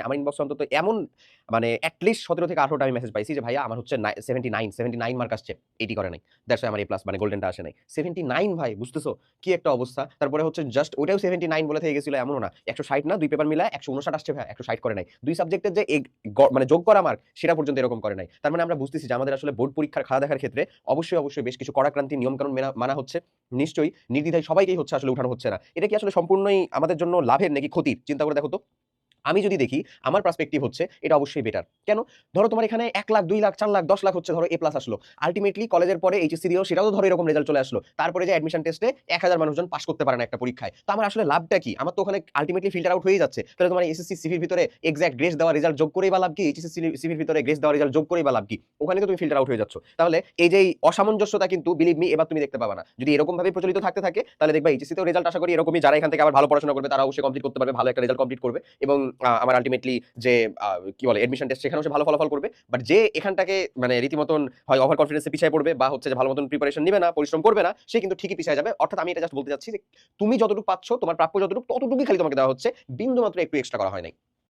আমার ইনবক্স অন্তত এমন মানে অ্যাটলিস্ট সতেরো থেকে আঠারোটা আমি মেসেজ পাইছি যে, ভাইয়া, আমার হচ্ছে seventy nine seventy nine mark আসছে এইটি করে নাই। দ্যাটস আমার এ প্লাস মানে গোল্ডেনটা আসে নাই। সেভেন্টি নাইন ভাই, বুঝতেছো? কি একটা অবস্থা। তারপরে হচ্ছে জাস্ট ওইটাও সেভেন্টি নাইন বলে থেকে গেছিল, এমনও না। একশো ষাট না, দুই পেপার মিলায় একশো উনষাট আসছে, ভাই, একশো ষাট করে নাই। দুই সাবজেক্টের যে মানে যোগ করা মার্ক সেটা পর্যন্ত এরকম করে নাই। তার মানে আমরা বুঝতেছি যে, আমাদের আসলে বোর্ড পরীক্ষার খাওয়া দেখার ক্ষেত্রে অবশ্যই অবশ্যই বেশ কিছু কড়াক্রান্তি, নিয়মকানুন মেনা- মানা হচ্ছে। নিশ্চয়ই নির্দ্বিধায় সবাইকেই হচ্ছে আসলে উঠানো হচ্ছে না। এটা কি আসলে সম্পূর্ণই আমাদের জন্য লাভের নাকি ক্ষতির? চিন্তা করে দেখো তো। আমি যদি দেখি, আমার পার্সপেক্টিভ হচ্ছে এটা অবশ্যই বেটার কেন? ধরো তোমার এখানে এক লাখ, দুই লাখ, চার লাখ, দশ লাখ হচ্ছে ধরো এ প্লাস আসলো। আলটিমেটলি কলেজের পরে এইচএসসি দিয়েও সেটাও ধরো এরকম রেজাল্ট চলে আসলো। তারপরে যে অ্যাডমিশন টেস্টে এক হাজার মানুষজন পাস করতে পারে না একটা পরীক্ষায়। তো আমার আসলে লাভটা কি? আমার তো ওখানে আলটিমেটলি ফিল্টার আউট হয়ে যাচ্ছে। তাহলে তোমার এসএসসি সিভির ভিতরে এক্সাক্ট গ্রেস দেওয়া রেজাল্ট যোগ করেই বা লাভ কি? এইচএসসি সিভির ভিতরে গ্রেস দেওয়া রেজাল্ট যোগ করেই বা লাভ কি? ওখানে তো তুমি ফিল্টার আউট হয়ে যাচ্ছ। তাহলে এই যে অসামঞ্জস্যতা কিন্তু বিলিভ মি এবার তুমি দেখতে পাবা না। যদি এরকম ভাবে প্রচলিত থাকতে থাকে, তাহলে দেখবা এইচএসসি তেও রেজাল্ট আশা করি এরকমই যারা এখান থেকে আবার ভালো পড়াশোনা করবে, তারা অবশ্যই কমপ্লিট করতে পারবে, ভালো একটা রেজাল্ট কমপ্লিট করবে এবং আমার আলটিমেটলি যে কি বলে এডমিশন টেস্ট সেখানেও সে ভালো ফলাফল করবে। বাট যে এখানটাকে মানে রীতিমতন হয় ওভার কনফিডেন্সে পিছিয়ে পড়বে বা হচ্ছে যে ভালো মতন প্রিপারেশন নেবে না, পরিশ্রম করবে না, সে কিন্তু ঠিকই পিছিয়ে যাবে। অর্থাৎ আমি এটা জাস্ট বলতে চাচ্ছি যে, তুমি যতটুকু পাচ্ছ, তোমার প্রাপ্য যতটুকু, ততটুকুই খালি তোমাকে দেওয়া হচ্ছে। বিন্দু মাত্র একটু এক্সট্রা করা হয় নাই।